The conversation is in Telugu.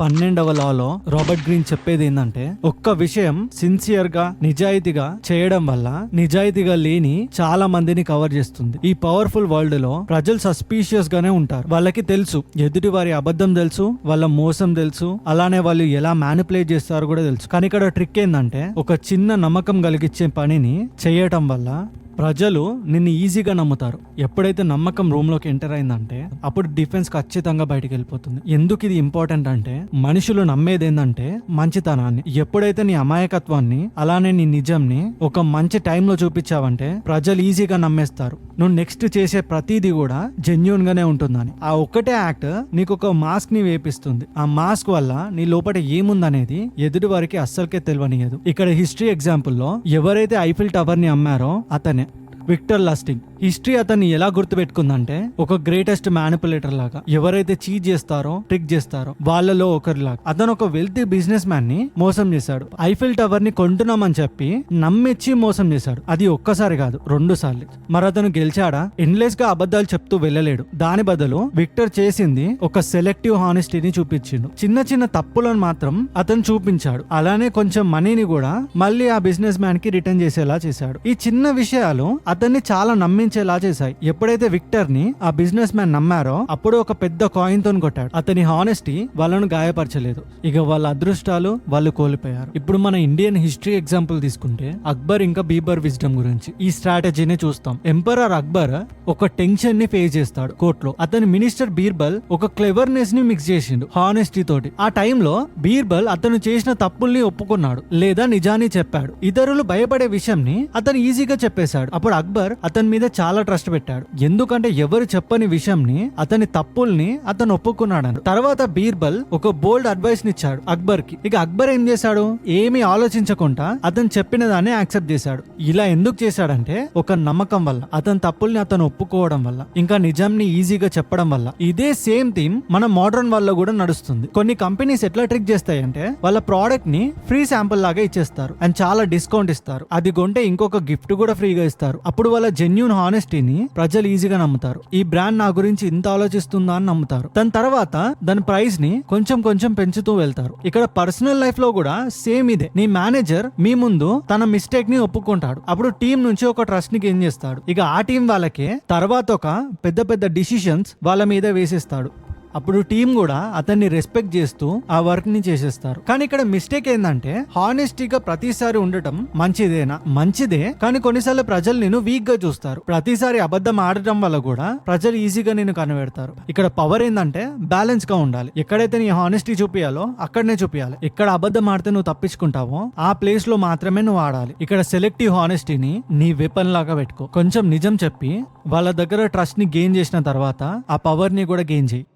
పన్నెండవ లాలో రాబర్ట్ గ్రీన్ చెప్పేది ఏంటంటే ఒక్క విషయం సిన్సియర్గా నిజాయితీగా చేయడం వల్ల నిజాయితీగా లేని చాలా మందిని కవర్ చేస్తుంది. ఈ పవర్ఫుల్ వరల్డ్లో ప్రజలు సస్పీషియస్ గానే ఉంటారు. వాళ్ళకి తెలుసు. ఎదుటి వారి అబద్ధం తెలుసు వాళ్ళ మోసం తెలుసు అలానే వాళ్ళు ఎలా మ్యానిపులేట్ చేస్తారో కూడా తెలుసు. కానీ ఇక్కడ ట్రిక్ ఏంటంటే ఒక చిన్న నమ్మకం కలిగించే పనిని చేయటం వల్ల ప్రజలు నిన్ను ఈజీగా నమ్ముతారు. ఎప్పుడైతే నమ్మకం రూమ్లోకి ఎంటర్ అయిందంటే అప్పుడు డిఫెన్స్ ఖచ్చితంగా బయటకు వెళ్ళిపోతుంది. ఎందుకు ఇది ఇంపార్టెంట్ అంటే మనుషులు నమ్మేది ఏంటంటే మంచితనాన్ని. ఎప్పుడైతే నీ అమాయకత్వాన్ని అలానే నీ నిజంని ఒక మంచి టైంలో చూపించావంటే ప్రజలు ఈజీగా నమ్మేస్తారు. నువ్వు నెక్స్ట్ చేసే ప్రతిదీ కూడా జెన్యున్ గానే ఉంటుందని. ఆ ఒక్కటే యాక్ట్ నీకు ఒక మాస్క్ని వేపిస్తుంది. ఆ మాస్క్ వల్ల నీ లోపల ఏముందనేది ఎదుటి వారికి అస్సలకే తెలియనియదు ఇక్కడ హిస్టరీ ఎగ్జాంపుల్లో ఎవరైతే ఐఫిల్ టవర్ని అమ్మారో అతనే. Victor lasting. హిస్టరీ అతన్ని ఎలా గుర్తుపెట్టుకుందంటే ఒక గ్రేటెస్ట్ మ్యానిపులేటర్ లాగా. ఎవరైతే చీట్ చేస్తారో ట్రిక్ చేస్తారో వాళ్ళలో ఒకరిలాగా. అతను ఒక వెల్తీ బిజినెస్ మ్యాన్ని మోసం చేశాడు. ఐఫిల్ టవర్ని కొంటున్నామని చెప్పి నమ్మిచ్చి మోసం చేశాడు. అది ఒక్కసారి కాదు రెండు సార్లు. మరి అతను గెలిచాడా? ఎండ్లెస్గా అబద్ధాలు చెప్తూ వెళ్ళలేడు. దాని బదులు విక్టర్ చేసింది ఒక సెలెక్టివ్ హానెస్టీని చూపించిండు. చిన్న చిన్న తప్పులను మాత్రం అతను చూపించాడు. అలానే కొంచెం మనీని కూడా మళ్ళీ ఆ బిజినెస్ మ్యాన్కి రిటర్న్ చేసేలా చేశాడు. ఈ చిన్న విషయాలు అతన్ని చాలా నమ్మించేలా చేశాయి. ఎప్పుడైతే విక్టర్ని ఆ బిజినెస్ మ్యాన్ నమ్మారో అప్పుడు ఒక పెద్ద కాయిన్తో కొట్టాడు. అతని హానెస్టీ వాళ్ళను గాయపరచలేదు. ఇక వాళ్ళ అదృష్టాలు వాళ్ళు కోల్పోయారు. ఇప్పుడు మన ఇండియన్ హిస్టరీ ఎగ్జాంపుల్ తీసుకుంటే అక్బర్ ఇంకా బీబర్ విజ్డమ్ గురించి. ఈ స్ట్రాటజీని చూస్తాం. ఎంపరర్ అక్బర్ ఒక టెన్షన్ని ఫేస్ చేస్తాడు కోర్టులో. అతని మినిస్టర్ బీర్బల్ ఒక క్లెవర్నెస్ని మిక్స్ చేసిండు హానెస్టీ తోటి. ఆ టైంలో బీర్బల్ అతను చేసిన తప్పుల్ని ఒప్పుకున్నాడు లేదా నిజాన్ని చెప్పాడు. ఇతరులు భయపడే విషయంని అతను ఈజీగా చెప్పేశాడు. అప్పుడు అక్బర్ అతని మీద చాలా ట్రస్ట్ పెట్టాడు. ఎందుకంటే ఎవరు చెప్పని విషయంని అతని తప్పుల్ని అతను ఒప్పుకున్నాడని. తర్వాత బీర్బల్ ఒక బోల్డ్ అడ్వైస్ నిచ్చాడు అక్బర్కి ఇక అక్బర్ ఏం చేశాడు? ఏమీ ఆలోచించకుండా అతను చెప్పిన దాన్ని యాక్సెప్ట్ చేశాడు. ఇలా ఎందుకు చేశాడంటే ఒక నమ్మకం వల్ల అతని తప్పుల్ని అతను ఒప్పుకోవడం వల్ల ఇంకా నిజంని ఈజీగా చెప్పడం వల్ల. ఇదే సేమ్ థీమ్ మన మోడర్న్ వల్ల కూడా నడుస్తుంది. కొన్ని కంపెనీస్ ఎట్లా ట్రిక్ చేస్తాయంటే వాళ్ళ ప్రోడక్ట్ని ఫ్రీ శాంపుల్ లాగా ఇచ్చేస్తారు. అండ్ చాలా డిస్కౌంట్ ఇస్తారు. అది కొంటే ఇంకొక గిఫ్ట్ కూడా ఫ్రీగా ఇస్తారు. అప్పుడు వాళ్ళ జెన్యున్ హానెస్టీని ప్రజలు ఈజీగా నమ్ముతారు. ఈ బ్రాండ్ నా గురించి ఇంత ఆలోచిస్తుందా అని నమ్ముతారు. దాని తర్వాత దాని ప్రైస్ని కొంచెం కొంచెం పెంచుతూ వెళ్తారు. ఇక్కడ పర్సనల్ లైఫ్లో కూడా సేమ్ ఇదే. నీ మేనేజర్ మీ ముందు తన మిస్టేక్ని ఒప్పుకుంటాడు. అప్పుడు టీం నుంచి ఒక ట్రస్ట్ని గెయిన్ చేస్తాడు. ఇక ఆ టీం వాళ్ళకే తర్వాత ఒక పెద్ద పెద్ద డిసిషన్స్ వాళ్ళ మీద వేసేస్తాడు. అప్పుడు టీం కూడా అతన్ని రెస్పెక్ట్ చేస్తూ ఆ వర్క్ని చేసేస్తారు. కానీ ఇక్కడ మిస్టేక్ ఏంటంటే హానెస్టీగా ప్రతిసారి ఉండటం మంచిదేనా? మంచిదే కానీ కొన్నిసార్లు ప్రజలు నేను వీక్గా చూస్తారు. ప్రతిసారి అబద్ధం ఆడటం వల్ల కూడా ప్రజలు ఈజీగా నేను కనబెడతారు ఇక్కడ పవర్ ఏంటంటే బ్యాలెన్స్గా ఉండాలి. ఎక్కడైతే నీ హానెస్టీ చూపించాలో అక్కడనే చూపించాలి ఎక్కడ అబద్ధం ఆడితే నువ్వు తప్పించుకుంటావో ఆ ప్లేస్లో మాత్రమే నువ్వు ఆడాలి. ఇక్కడ సెలెక్టివ్ హానెస్టీని నీ వెపన్ లాగా పెట్టుకో. కొంచెం నిజం చెప్పి వాళ్ళ దగ్గర ట్రస్ట్ని గెయిన్ చేసిన తర్వాత ఆ పవర్ని కూడా గెయిన్ చేయి.